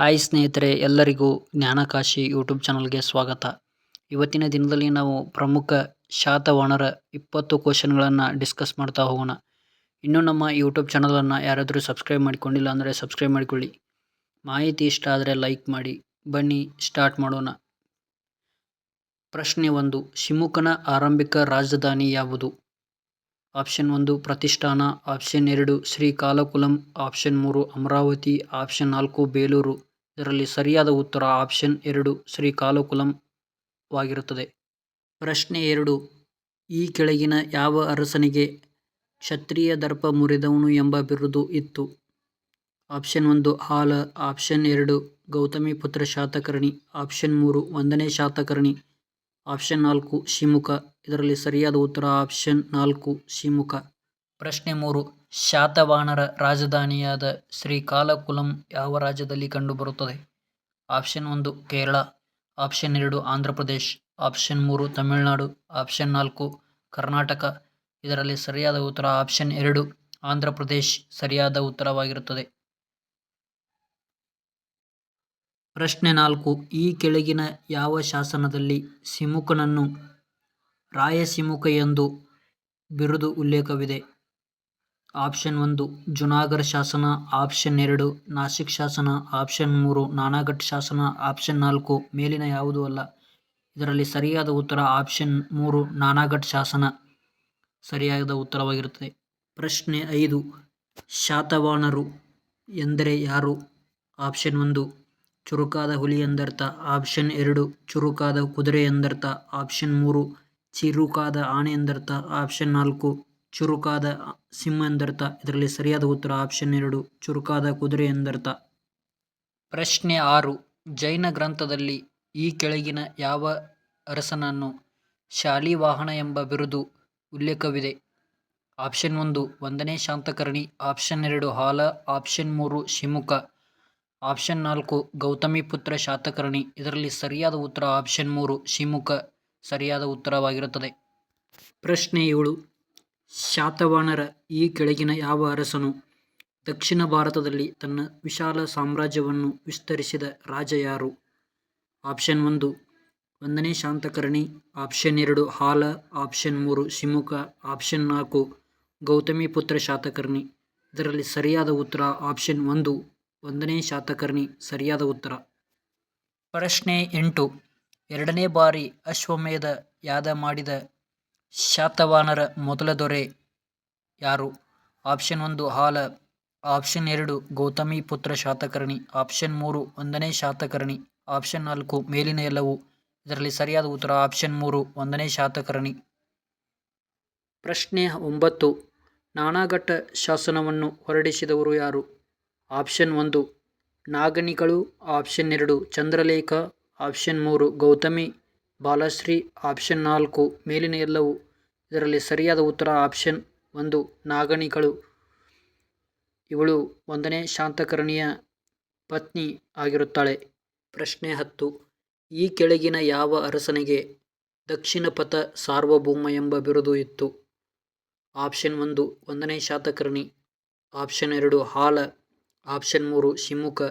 Hi ಸ್ನೇಹಿತರೆ, ಎಲ್ಲರಿಗೂ ಜ್ಞಾನಕಾಶಿ YouTube ಚಾನಲ್ಗೆ ಸ್ವಾಗತ. ಇವತ್ತಿನ ದಿನದಲ್ಲಿ ನಾವು ಪ್ರಮುಖ ಶಾತವಾಣರ ಇಪ್ಪತ್ತು ಕ್ವಶನ್ಗಳನ್ನು ಡಿಸ್ಕಸ್ ಮಾಡ್ತಾ ಹೋಗೋಣ. ಇನ್ನೂ ನಮ್ಮ ಯೂಟ್ಯೂಬ್ ಚಾನಲನ್ನು ಯಾರಾದರೂ ಸಬ್ಸ್ಕ್ರೈಬ್ ಮಾಡಿಕೊಂಡಿಲ್ಲ ಅಂದರೆ ಸಬ್ಸ್ಕ್ರೈಬ್ ಮಾಡಿಕೊಳ್ಳಿ. ಮಾಹಿತಿ ಇಷ್ಟ ಆದರೆ ಲೈಕ್ ಮಾಡಿ, ಬನ್ನಿ ಸ್ಟಾರ್ಟ್ ಮಾಡೋಣ. ಪ್ರಶ್ನೆ ಒಂದು ಶಿಮುಖನ ಆರಂಭಿಕ ರಾಜಧಾನಿ ಯಾವುದು? ಆಪ್ಷನ್ ಒಂದು, ಪ್ರತಿಷ್ಠಾನ. ಆಪ್ಷನ್ ಎರಡು, ಶ್ರೀಕಾಲಕುಲಂ. ಆಪ್ಷನ್ ಮೂರು, ಅಮರಾವತಿ. ಆಪ್ಷನ್ ನಾಲ್ಕು, ಬೇಲೂರು. ಇದರಲ್ಲಿ ಸರಿಯಾದ ಉತ್ತರ ಆಪ್ಷನ್ ಎರಡು ಶ್ರೀಕಾಲಕುಲಂ ವಾಗಿರುತ್ತದೆ. ಪ್ರಶ್ನೆ ಎರಡು, ಈ ಕೆಳಗಿನ ಯಾವ ಅರಸನಿಗೆ ಕ್ಷತ್ರಿಯ ದರ್ಪ ಮುರಿದವನು ಎಂಬ ಬಿರುದು ಇತ್ತು? ಆಪ್ಷನ್ ಒಂದು, ಹಾಲ. ಆಪ್ಷನ್ ಎರಡು ಗೌತಮಿಪುತ್ರ ಶಾತಕರ್ಣಿ. ಆಪ್ಷನ್ ಮೂರು, ಒಂದನೇ ಶಾತಕರ್ಣಿ. ಆಪ್ಷನ್ ನಾಲ್ಕು ಶಿಮುಖ ಇದರಲ್ಲಿ ಸರಿಯಾದ ಉತ್ತರ ಆಪ್ಷನ್ ನಾಲ್ಕು ಶಿಮುಖ ಪ್ರಶ್ನೆ ಮೂರು ಶಾತವಾಹನರ ರಾಜಧಾನಿಯಾದ ಶ್ರೀಕಾಲಕುಲಂ ಯಾವ ರಾಜ್ಯದಲ್ಲಿ ಕಂಡುಬರುತ್ತದೆ? ಆಪ್ಷನ್ ಒಂದು, ಕೇರಳ. ಆಪ್ಷನ್ ಎರಡು, ಆಂಧ್ರ ಪ್ರದೇಶ್. ಆಪ್ಷನ್ ಮೂರು, ತಮಿಳುನಾಡು. ಆಪ್ಷನ್ ನಾಲ್ಕು, ಕರ್ನಾಟಕ. ಇದರಲ್ಲಿ ಸರಿಯಾದ ಉತ್ತರ ಆಪ್ಷನ್ ಎರಡು, ಆಂಧ್ರ ಪ್ರದೇಶ್ ಸರಿಯಾದ ಉತ್ತರವಾಗಿರುತ್ತದೆ. ಪ್ರಶ್ನೆ ನಾಲ್ಕು, ಈ ಕೆಳಗಿನ ಯಾವ ಶಾಸನದಲ್ಲಿ ಸಿಮುಖನನ್ನು ರಾಯಸಿಮುಖ ಎಂದು ಬಿರುದು ಉಲ್ಲೇಖವಿದೆ? ಆಪ್ಷನ್ ಒಂದು, ಜುನಾಗರ್ ಶಾಸನ, ಆಪ್ಷನ್ ಎರಡು, ನಾಸಿಕ್ ಶಾಸನ, ಆಪ್ಷನ್ ಮೂರು ನಾನಾಘಟ್ ಶಾಸನ, ಆಪ್ಷನ್ ನಾಲ್ಕು, ಮೇಲಿನ ಯಾವುದೂ ಅಲ್ಲ. ಇದರಲ್ಲಿ ಸರಿಯಾದ ಉತ್ತರ ಆಪ್ಷನ್ ಮೂರು ನಾನಾಘಟ್ ಶಾಸನ ಸರಿಯಾದ ಉತ್ತರವಾಗಿರುತ್ತದೆ. ಪ್ರಶ್ನೆ ಐದು ಶಾತವಾಹನರು ಎಂದರೆ ಯಾರು? ಆಪ್ಷನ್ ಒಂದು, ಚುರುಕಾದ ಹುಲಿ ಎಂದರ್ಥ. ಆಪ್ಷನ್ ಎರಡು, ಚುರುಕಾದ ಕುದುರೆ ಎಂದರ್ಥ. ಆಪ್ಷನ್ ಮೂರು, ಚಿರುಕಾದ ಆನೆ ಎಂದರ್ಥ. ಆಪ್ಷನ್ ನಾಲ್ಕು ಚುರುಕಾದ ಸಿಂಹ ಎಂದರ್ಥ. ಇದರಲ್ಲಿ ಸರಿಯಾದ ಉತ್ತರ ಆಪ್ಷನ್ ಎರಡು, ಚುರುಕಾದ ಕುದುರೆ ಎಂದರ್ಥ. ಪ್ರಶ್ನೆ ಆರು, ಜೈನ ಗ್ರಂಥದಲ್ಲಿ ಈ ಕೆಳಗಿನ ಯಾವ ಅರಸನನ್ನು ಶಾಲಿವಾಹನ ಎಂಬ ಬಿರುದು ಉಲ್ಲೇಖವಿದೆ? ಆಪ್ಷನ್ ಒಂದು, ಒಂದನೇ ಶಾಂತಕರ್ಣಿ. ಆಪ್ಷನ್ ಎರಡು, ಹಾಲ. ಆಪ್ಷನ್ ಮೂರು ಶಿಮುಖ ಆಪ್ಷನ್ ನಾಲ್ಕು, ಗೌತಮಿ ಪುತ್ರ ಶಾತಕರ್ಣಿ. ಇದರಲ್ಲಿ ಸರಿಯಾದ ಉತ್ತರ ಆಪ್ಷನ್ ಮೂರು ಶಿಮುಖ ಸರಿಯಾದ ಉತ್ತರವಾಗಿರುತ್ತದೆ. ಪ್ರಶ್ನೆ ಏಳು ಶಾತವಾಹನರ ಈ ಕೆಳಗಿನ ಯಾವ ಅರಸನು ದಕ್ಷಿಣ ಭಾರತದಲ್ಲಿ ತನ್ನ ವಿಶಾಲ ಸಾಮ್ರಾಜ್ಯವನ್ನು ವಿಸ್ತರಿಸಿದ ರಾಜ ಯಾರು? ಆಪ್ಷನ್ ಒಂದು, ಒಂದನೇ ಶಾಂತಕರ್ಣಿ, ಆಪ್ಷನ್ ಎರಡು, ಹಾಲ, ಆಪ್ಷನ್ ಮೂರು ಶಿಮುಖ ಆಪ್ಷನ್ ನಾಲ್ಕು ಗೌತಮಿಪುತ್ರ ಶಾತಕರ್ಣಿ. ಇದರಲ್ಲಿ ಸರಿಯಾದ ಉತ್ತರ ಆಪ್ಷನ್ ಒಂದು, ಒಂದನೇ ಶಾತಕರ್ಣಿ ಸರಿಯಾದ ಉತ್ತರ. ಪ್ರಶ್ನೆ ಎಂಟು, ಎರಡನೇ ಬಾರಿ ಅಶ್ವಮೇಧ ಯಾದ ಮಾಡಿದ ಶಾತವಾಹನರ ಮೊದಲ ದೊರೆ ಯಾರು? ಆಪ್ಷನ್ ಒಂದು ಹಾಲ, ಆಪ್ಷನ್ ಎರಡು ಗೌತಮಿ ಪುತ್ರ ಶಾತಕರ್ಣಿ, ಆಪ್ಷನ್ ಮೂರು ಒಂದನೇ ಶಾತಕರ್ಣಿ, ಆಪ್ಷನ್ ನಾಲ್ಕು ಮೇಲಿನ ಎಲ್ಲವು. ಇದರಲ್ಲಿ ಸರಿಯಾದ ಉತ್ತರ ಆಪ್ಷನ್ ಮೂರು ಒಂದನೇ ಶಾತಕರ್ಣಿ. ಪ್ರಶ್ನೆ ಒಂಬತ್ತು, ನಾನಾಘಟ್ಟ ಶಾಸನವನ್ನು ಹೊರಡಿಸಿದವರು ಯಾರು? ಆಪ್ಷನ್ ಒಂದು ನಾಗನಿಗಳು, ಆಪ್ಷನ್ ಎರಡು ಚಂದ್ರಲೇಖ, ಆಪ್ಷನ್ ಮೂರು ಗೌತಮಿ ಬಾಲಶ್ರೀ, ಆಪ್ಷನ್ ನಾಲ್ಕು, ಮೇಲಿನ ಎಲ್ಲವು. ಇದರಲ್ಲಿ ಸರಿಯಾದ ಉತ್ತರ ಆಪ್ಷನ್ ಒಂದು ನಾಗಣಿಗಳು ಇವಳು ಒಂದನೇ ಶಾಂತಕರ್ಣಿಯ ಪತ್ನಿ ಆಗಿರುತ್ತಾಳೆ. ಪ್ರಶ್ನೆ ಹತ್ತು, ಈ ಕೆಳಗಿನ ಯಾವ ಅರಸನಿಗೆ ದಕ್ಷಿಣ ಪಥ ಸಾರ್ವಭೌಮ ಎಂಬ ಬಿರುದು ಇತ್ತು? ಆಪ್ಷನ್ ಒಂದು, ಒಂದನೇ ಶಾತಕರ್ಣಿ. ಆಪ್ಷನ್ ಎರಡು, ಹಾಲ. ಆಪ್ಷನ್ ಮೂರು ಶಿಮುಖ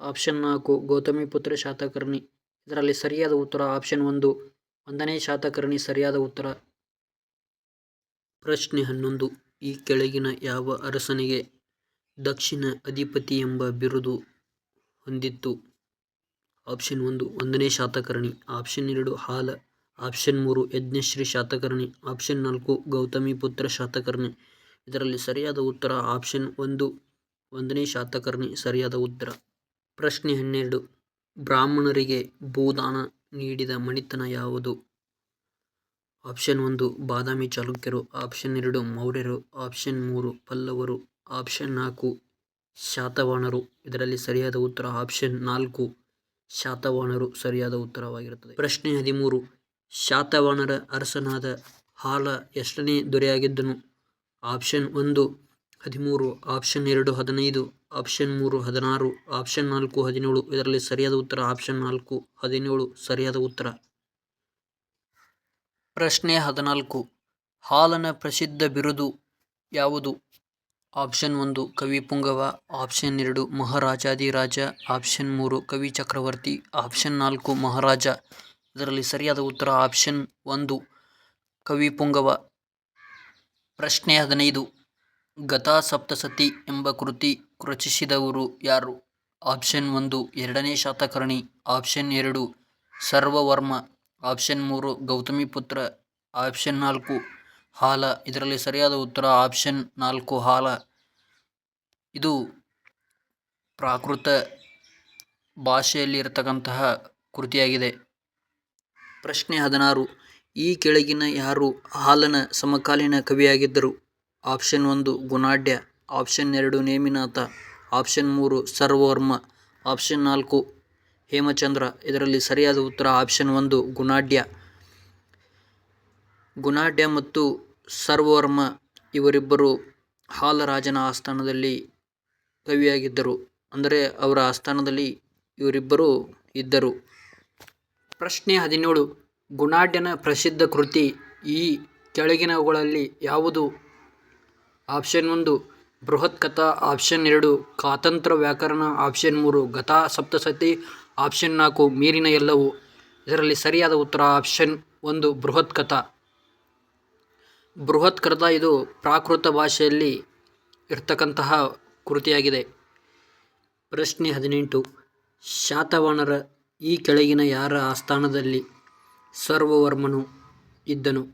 ಆಪ್ಷನ್ ನಾಲ್ಕು ಗೌತಮಿಪುತ್ರ ಶಾತಕರ್ಣಿ. ಇದರಲ್ಲಿ ಸರಿಯಾದ ಉತ್ತರ ಆಪ್ಷನ್ ಒಂದು. ಒಂದನೇ ಶಾತಕರ್ಣಿ ಸರಿಯಾದ ಉತ್ತರ. ಪ್ರಶ್ನೆ ಹನ್ನೊಂದು. ಈ ಕೆಳಗಿನ ಯಾವ ಅರಸನಿಗೆ ದಕ್ಷಿಣ ಅಧಿಪತಿ ಎಂಬ ಬಿರುದು ಹೊಂದಿತ್ತು? ಆಪ್ಷನ್ ಒಂದು, ಒಂದನೇ ಶಾತಕರ್ಣಿ. ಆಪ್ಷನ್ ಎರಡು, ಹಾಲ. ಆಪ್ಷನ್ ಮೂರು, ಯಜ್ಞಶ್ರೀ ಶಾತಕರ್ಣಿ. ಆಪ್ಷನ್ ನಾಲ್ಕು, ಗೌತಮಿ ಪುತ್ರ ಶಾತಕರ್ಣಿ. ಇದರಲ್ಲಿ ಸರಿಯಾದ ಉತ್ತರ ಆಪ್ಷನ್ ಒಂದು, ಒಂದನೇ ಶಾತಕರ್ಣಿ ಸರಿಯಾದ ಉತ್ತರ. ಪ್ರಶ್ನೆ ಹನ್ನೆರಡು. ಬ್ರಾಹ್ಮಣರಿಗೆ ಭೂದಾನ ನೀಡಿದ ಮಣಿತನ ಯಾವುದು? ಆಪ್ಷನ್ ಒಂದು, ಬಾದಾಮಿ ಚಾಲುಕ್ಯರು. ಆಪ್ಷನ್ ಎರಡು, ಮೌರ್ಯರು. ಆಪ್ಷನ್ ಮೂರು, ಪಲ್ಲವರು. ಆಪ್ಷನ್ ನಾಲ್ಕು ಶಾತವಾಹನರು ಇದರಲ್ಲಿ ಸರಿಯಾದ ಉತ್ತರ ಆಪ್ಷನ್ ನಾಲ್ಕು ಶಾತವಾಹನರು ಸರಿಯಾದ ಉತ್ತರವಾಗಿರುತ್ತದೆ. ಪ್ರಶ್ನೆ ಹದಿಮೂರು ಶಾತವಾಹನರ ಅರಸನಾದ ಹಾಲ ಎಷ್ಟನೇ ದೊರೆಯಾಗಿದ್ದನು? ಆಪ್ಷನ್ ಒಂದು, ಹದಿಮೂರು. ಆಪ್ಷನ್ ಎರಡು, ಹದಿನೈದು ಆಪ್ಷನ್ ಮೂರು ಹದಿನಾರು, ಆಪ್ಷನ್ ನಾಲ್ಕು ಹದಿನೇಳು. ಇದರಲ್ಲಿ ಸರಿಯಾದ ಉತ್ತರ ಆಪ್ಷನ್ ನಾಲ್ಕು ಹದಿನೇಳು, ಸರಿಯಾದ ಉತ್ತರ. ಪ್ರಶ್ನೆ ಹದಿನಾಲ್ಕು. ಹಾಲನ ಪ್ರಸಿದ್ಧ ಬಿರುದು ಯಾವುದು? ಆಪ್ಷನ್ ಒಂದು, ಕವಿ ಪುಂಗವ. ಆಪ್ಷನ್ ಎರಡು ಮಹಾರಾಜಾದಿರಾಜ ಆಪ್ಷನ್ ಮೂರು, ಕವಿ ಚಕ್ರವರ್ತಿ. ಆಪ್ಷನ್ ನಾಲ್ಕು, ಮಹಾರಾಜ. ಇದರಲ್ಲಿ ಸರಿಯಾದ ಉತ್ತರ ಆಪ್ಷನ್ ಒಂದು, ಕವಿ ಪುಂಗವ. ಪ್ರಶ್ನೆ ಹದಿನೈದು. ಗತಾ ಸಪ್ತಸತಿ ಎಂಬ ಕೃತಿ ರಚಿಸಿದವರು ಯಾರು? ಆಪ್ಷನ್ ಒಂದು, ಎರಡನೇ ಶಾತಕರ್ಣಿ. ಆಪ್ಷನ್ ಎರಡು, ಸರ್ವವರ್ಮ. ಆಪ್ಷನ್ ಮೂರು ಗೌತಮಿಪುತ್ರ ಆಪ್ಷನ್ ನಾಲ್ಕು, ಹಾಲ. ಇದರಲ್ಲಿ ಸರಿಯಾದ ಉತ್ತರ ಆಪ್ಷನ್ ನಾಲ್ಕು, ಹಾಲ. ಇದು ಪ್ರಾಕೃತ ಭಾಷೆಯಲ್ಲಿ ಇರತಕ್ಕಂತಹ ಕೃತಿಯಾಗಿದೆ. ಪ್ರಶ್ನೆ ಹದಿನಾರು, ಈ ಕೆಳಗಿನ ಯಾರು ಹಾಲನ ಸಮಕಾಲೀನ ಕವಿಯಾಗಿದ್ದರು? ಆಪ್ಷನ್ ಒಂದು, ಗುಣಾಢ್ಯ. ಆಪ್ಷನ್ ಎರಡು ನೇಮಿನಾಥ. ಆಪ್ಷನ್ ಮೂರು ಸರ್ವವರ್ಮ ಆಪ್ಷನ್ ನಾಲ್ಕು ಹೇಮಚಂದ್ರ. ಇದರಲ್ಲಿ ಸರಿಯಾದ ಉತ್ತರ ಆಪ್ಷನ್ ಒಂದು ಗುಣಾಢ್ಯ. ಗುಣಾಢ್ಯ ಮತ್ತು ಸರ್ವವರ್ಮ ಇವರಿಬ್ಬರು ಹಾಲರಾಜನ ಆಸ್ಥಾನದಲ್ಲಿ ಕವಿಯಾಗಿದ್ದರು. ಅಂದರೆ ಅವರ ಆಸ್ಥಾನದಲ್ಲಿ ಇವರಿಬ್ಬರು ಇದ್ದರು. ಪ್ರಶ್ನೆ ಹದಿನೇಳು. ಗುಣಾಢ್ಯನ ಪ್ರಸಿದ್ಧ ಕೃತಿ ಈ ಕೆಳಗಿನವುಗಳಲ್ಲಿ ಯಾವುದು? ಆಪ್ಷನ್ ಒಂದು ಬೃಹತ್ ಕಥಾ ಆಪ್ಷನ್ ಎರಡು, ಕಾತಂತ್ರ ವ್ಯಾಕರಣ ಆಪ್ಷನ್ ಮೂರು, ಗತಾ ಸಪ್ತಸತಿ ಆಪ್ಷನ್ ನಾಲ್ಕು, ಮೀರಿನ ಎಲ್ಲವು. ಇದರಲ್ಲಿ ಸರಿಯಾದ ಉತ್ತರ ಆಪ್ಷನ್ ಒಂದು ಬೃಹತ್ ಕಥಾ ಬೃಹತ್ ಕಥಾ ಇದು ಪ್ರಾಕೃತ ಭಾಷೆಯಲ್ಲಿ ಇರ್ತಕ್ಕಂತಹ ಕೃತಿಯಾಗಿದೆ. ಪ್ರಶ್ನೆ ಹದಿನೆಂಟು. ಶಾತವಾಣರ ಈ ಕೆಳಗಿನ ಯಾರ ಆಸ್ಥಾನದಲ್ಲಿ ಸರ್ವವರ್ಮನು ಇದ್ದನು?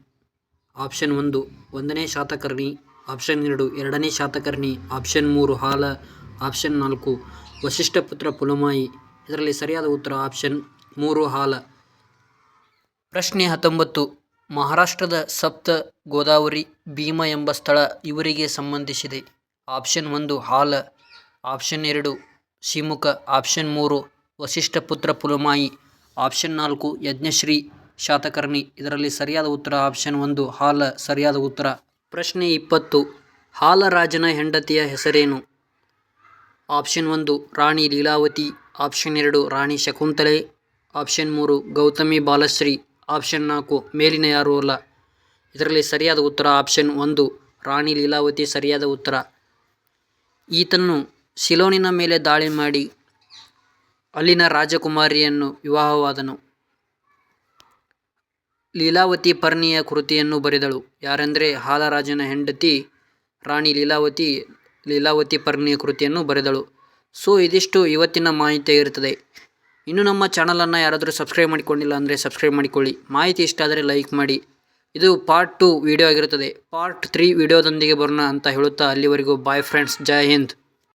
ಆಪ್ಷನ್ ಒಂದು, ಒಂದನೇ ಶಾತಕರ್ಣಿ. ಆಪ್ಷನ್ ಎರಡು, ಎರಡನೇ ಶಾತಕರ್ಣಿ. ಆಪ್ಷನ್ ಮೂರು, ಹಾಲ. ಆಪ್ಷನ್ ನಾಲ್ಕು ವಶಿಷ್ಠಪುತ್ರ ಪುಲಮಾಯಿ. ಇದರಲ್ಲಿ ಸರಿಯಾದ ಉತ್ತರ ಆಪ್ಷನ್ ಮೂರು, ಹಾಲ. ಪ್ರಶ್ನೆ ಹತ್ತೊಂಬತ್ತು, ಮಹಾರಾಷ್ಟ್ರದ ಸಪ್ತ ಗೋದಾವರಿ ಭೀಮ ಎಂಬ ಸ್ಥಳ ಇವರಿಗೆ ಸಂಬಂಧಿಸಿದೆ. ಆಪ್ಷನ್ ಒಂದು, ಹಾಲ. ಆಪ್ಷನ್ ಎರಡು ಶಿಮುಖ ಆಪ್ಷನ್ ಮೂರು ವಶಿಷ್ಠಪುತ್ರ ಪುಲಮಾಯಿ. ಆಪ್ಷನ್ ನಾಲ್ಕು, ಯಜ್ಞಶ್ರೀ ಶಾತಕರ್ಣಿ. ಇದರಲ್ಲಿ ಸರಿಯಾದ ಉತ್ತರ ಆಪ್ಷನ್ ಒಂದು, ಹಾಲ. ಸರಿಯಾದ ಉತ್ತರ ಪ್ರಶ್ನೆ ಇಪ್ಪತ್ತು. ಹಾಲರಾಜನ ಹೆಂಡತಿಯ ಹೆಸರೇನು? ಆಪ್ಷನ್ ಒಂದು, ರಾಣಿ ಲೀಲಾವತಿ. ಆಪ್ಷನ್ ಎರಡು, ರಾಣಿ ಶಕುಂತಲೆ. ಆಪ್ಷನ್ ಮೂರು, ಗೌತಮಿ ಬಾಲಶ್ರೀ. ಆಪ್ಷನ್ ನಾಲ್ಕು, ಮೇಲಿನ ಯಾರೂ ಅಲ್ಲ. ಇದರಲ್ಲಿ ಸರಿಯಾದ ಉತ್ತರ ಆಪ್ಷನ್ ಒಂದು, ರಾಣಿ ಲೀಲಾವತಿ ಸರಿಯಾದ ಉತ್ತರ. ಈತನು ಸಿಲೋನಿನ ಮೇಲೆ ದಾಳಿ ಮಾಡಿ ಅಲ್ಲಿನ ರಾಜಕುಮಾರಿಯನ್ನು ವಿವಾಹವಾದನು. ಲೀಲಾವತಿ ಪರ್ಣಿಯ ಕೃತಿಯನ್ನು ಬರೆದಳು. ಯಾರೆಂದರೆ ಹಾಲರಾಜನ ಹೆಂಡತಿ ರಾಣಿ ಲೀಲಾವತಿ ಲೀಲಾವತಿ ಪರ್ಣಿಯ ಕೃತಿಯನ್ನು ಬರೆದಳು. ಸೊ, ಇದಿಷ್ಟು ಇವತ್ತಿನ ಮಾಹಿತಿ ಇರುತ್ತದೆ ಇನ್ನು ನಮ್ಮ ಚಾನಲನ್ನು ಯಾರಾದರೂ ಸಬ್ಸ್ಕ್ರೈಬ್ ಮಾಡಿಕೊಂಡಿಲ್ಲ ಅಂದರೆ ಸಬ್ಸ್ಕ್ರೈಬ್ ಮಾಡಿಕೊಳ್ಳಿ. ಮಾಹಿತಿ ಇಷ್ಟ ಆದರೆ ಲೈಕ್ ಮಾಡಿ. ಇದು ಪಾರ್ಟ್ ಟು ವಿಡಿಯೋ ಆಗಿರುತ್ತದೆ ಪಾರ್ಟ್ ತ್ರೀ ವಿಡಿಯೋದೊಂದಿಗೆ ಬರೋಣ ಅಂತ ಹೇಳುತ್ತಾ ಅಲ್ಲಿವರೆಗೂ. Bye friends Jai Hind.